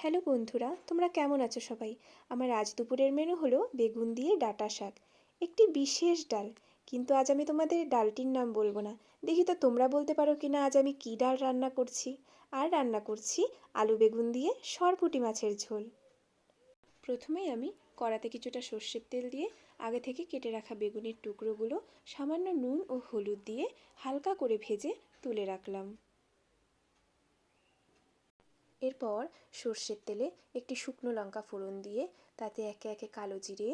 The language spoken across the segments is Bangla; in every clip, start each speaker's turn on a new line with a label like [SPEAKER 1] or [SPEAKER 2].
[SPEAKER 1] হ্যালো বন্ধুরা, তোমরা কেমন আছো সবাই? আমার আজ দুপুরের মেনু হলো বেগুন দিয়ে ডাঁটা শাক। একটি বিশেষ ডাল, কিন্তু আজ আমি তোমাদের ডালটির নাম বলব না। দেখি তো তোমরা বলতে পারো কি না আজ আমি কী ডাল রান্না করছি। আর রান্না করছি আলু বেগুন দিয়ে সরপুটি মাছের ঝোল। প্রথমেই আমি কড়াতে কিছুটা সর্ষের তেল দিয়ে আগে থেকে কেটে রাখা বেগুনের টুকরোগুলো সামান্য নুন ও হলুদ দিয়ে হালকা করে ভেজে তুলে রাখলাম। এরপর সর্ষের তেলে একটি শুকনো লঙ্কা ফোড়ন দিয়ে তাতে একে একে কালো জিরে,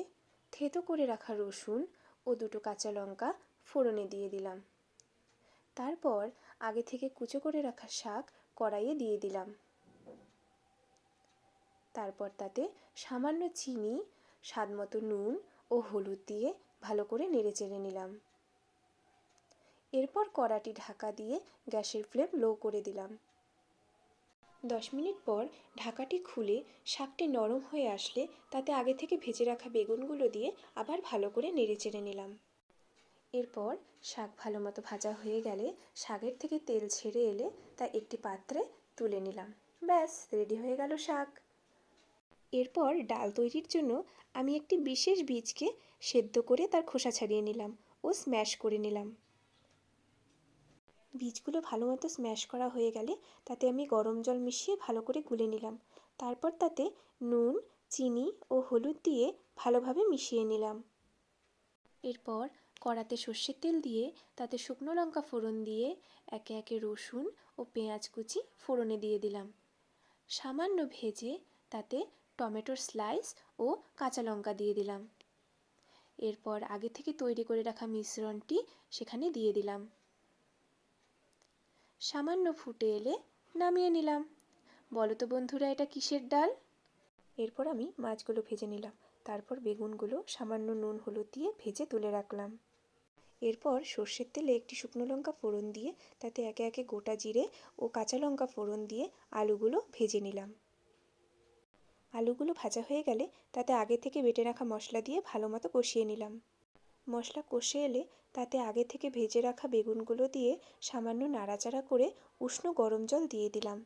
[SPEAKER 1] থেতো করে রাখা রসুন ও দুটো কাঁচা লঙ্কা ফোড়নে দিয়ে দিলাম। তারপর আগে থেকে কুচো করে রাখা শাক কড়াইয়ে দিয়ে দিলাম। তারপর তাতে সামান্য চিনি স্বাদ মতো নুন ও হলুদ দিয়ে ভালো করে নেড়ে চেড়ে নিলাম। এরপর কড়াটি ঢাকা দিয়ে গ্যাসের ফ্লেম লো করে দিলাম। দশ মিনিট পর ঢাকাটি খুলে শাকটি নরম হয়ে আসলে তাতে আগে থেকে ভেজে রাখা বেগুনগুলো দিয়ে আবার ভালো করে নেড়ে চেড়ে নিলাম। এরপর শাক ভালো মতো ভাজা হয়ে গেলে শাকের থেকে তেল ছেড়ে এলে তা একটি পাত্রে তুলে নিলাম। ব্যাস, রেডি হয়ে গেল শাক। এরপর ডাল তৈরির জন্য আমি একটি বিশেষ বীজকে সেদ্ধ করে তার খোসা ছাড়িয়ে নিলাম ও স্ম্যাশ করে নিলাম। বীজগুলো ভালো মতো স্ম্যাশ করা হয়ে গেলে তাতে আমি গরম জল মিশিয়ে ভালো করে গুলে নিলাম। তারপর তাতে নুন, চিনি ও হলুদ দিয়ে ভালোভাবে মিশিয়ে নিলাম। এরপর কড়াতে সর্ষের তেল দিয়ে তাতে শুকনো লঙ্কা ফোড়ন দিয়ে একে একে রসুন ও পেঁয়াজ কুচি ফোড়নে দিয়ে দিলাম। সামান্য ভেজে তাতে টমেটোর স্লাইস ও কাঁচা লঙ্কা দিয়ে দিলাম। এরপর আগে থেকে তৈরি করে রাখা মিশ্রণটি সেখানে দিয়ে দিলাম। সামান্য ফুটে এলে নামিয়ে নিলাম। বলো তো বন্ধুরা, এটা কিসের ডাল? এরপর আমি মাছগুলো ভেজে নিলাম। তারপর বেগুনগুলো সামান্য নুন হলুদ দিয়ে ভেজে তুলে রাখলাম। এরপর সর্ষের তেলে একটি শুকনো লঙ্কা ফোড়ন দিয়ে তাতে একে একে গোটা জিরে ও কাঁচা লঙ্কা ফোড়ন দিয়ে আলুগুলো ভেজে নিলাম। আলুগুলো ভাজা হয়ে গেলে তাতে আগে থেকে বেটে রাখা মশলা দিয়ে ভালো মতো কষিয়ে নিলাম। মশলা কষে এলে তাতে আগে থেকে ভেজে রাখা বেগুনগুলো দিয়ে সামান্য নাড়াচাড়া করে উষ্ণ গরম জল দিয়ে দিলাম।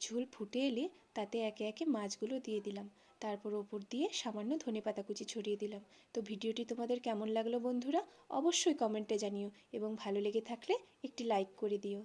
[SPEAKER 1] ঝোল ফুটে এলে তাতে একে একে মাছগুলো দিয়ে দিলাম। তারপর ওপর দিয়ে সামান্য ধনে পাতা কুচি ছড়িয়ে দিলাম। তো ভিডিওটি তোমাদের কেমন লাগল বন্ধুরা, অবশ্যই কমেন্টে জানিও এবং ভালো লেগে থাকলে একটি লাইক করে দিও।